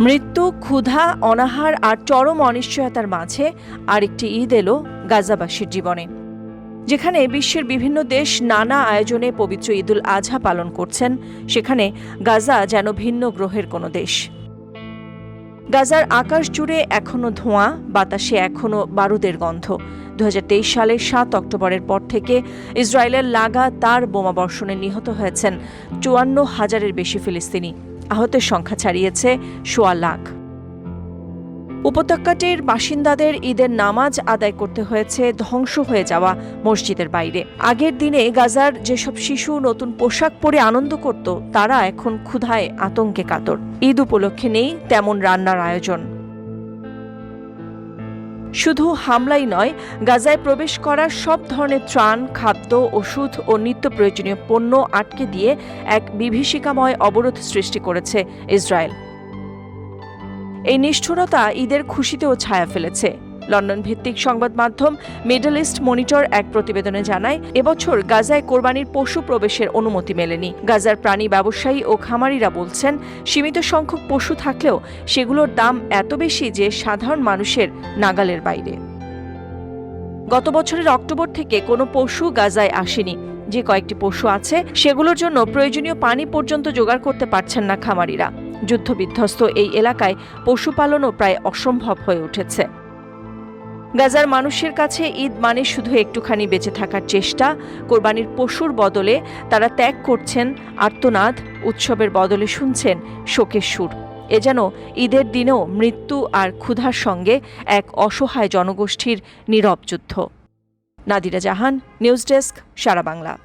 মৃত্যু, ক্ষুধা, অনাহার আর চরম অনিশ্চয়তার মাঝে আরেকটি ঈদ এলো গাজাবাসীর জীবনে, যেখানে বিশ্বের বিভিন্ন দেশ নানা আয়োজনে পবিত্র ঈদুল আজহা পালন করছেন। সেখানে গাজা যেন ভিন্ন গ্রহের কোনো দেশ। গাজার আকাশ জুড়ে এখনও ধোঁয়া, বাতাসে এখনও বারুদের গন্ধ। দু হাজার তেইশ সালের সাত অক্টোবরের পর থেকে ইসরায়েলের লাগা লাগাতার বোমাবর্ষণে নিহত হয়েছেন চুয়ান্ন হাজারের বেশি ফিলিস্তিনি। আহতের সংখ্যা ছাড়িয়েছে সোয়া লাখ। উপত্যকাটির বাসিন্দাদের ঈদের নামাজ আদায় করতে হয়েছে, ধ্বংস হয়ে যাওয়া মসজিদের বাইরে। আগের দিনে গাজার যেসব শিশু নতুন পোশাক পরে আনন্দ করত, তারা এখন ক্ষুধায় আতঙ্কে কাতর। ঈদ উপলক্ষে নেই তেমন রান্নার আয়োজন। শুধু হামলাই নয়, গাজায় প্রবেশ করা সব ধরনের ত্রাণ, খাদ্য, ওষুধ ও নিত্য প্রয়োজনীয় পণ্য আটকে দিয়ে এক বিভীষিকাময় অবরোধ সৃষ্টি করেছে ইসরায়েল। এই নিষ্ঠুরতা ঈদের খুশিতেও ছায়া ফেলেছে। লন্ডন ভিত্তিক সংবাদ মাধ্যম মিডল ইস্ট মনিটর এক প্রতিবেদনে জানায়, এবছর গাজায় কোরবানির পশু প্রবেশের অনুমতি মেলেনি। গাজার প্রাণী ব্যবসায়ী ও খামারিরা বলছেন, সীমিত সংখ্যক পশু থাকলেও সেগুলোর দাম এত বেশি যে সাধারণ মানুষের নাগালের বাইরে। গত বছরের অক্টোবর থেকে কোনো পশু গাজায় আসেনি। যে কয়েকটি পশু আছে, সেগুলোর জন্য প্রয়োজনীয় পানি পর্যন্ত জোগাড় করতে পারছেন না খামারিরা। যুদ্ধবিধ্বস্ত এই এলাকায় পশুপালনও প্রায় অসম্ভব হয়ে উঠেছে। গাজার মানুষের কাছে ঈদ মানে শুধু একটুখানি বেঁচে থাকার চেষ্টা, কোরবানির পশুর বদলে তারা ত্যাগ করছেন, আর্তনাদ উৎসবের বদলে শুনছেন শোকের সুর। এ যেন ঈদের দিনেও মৃত্যু আর ক্ষুধার সঙ্গে এক অসহায় জনগোষ্ঠীর নীরব যুদ্ধ। Nadira Jahan, news desk, Sara Bangla.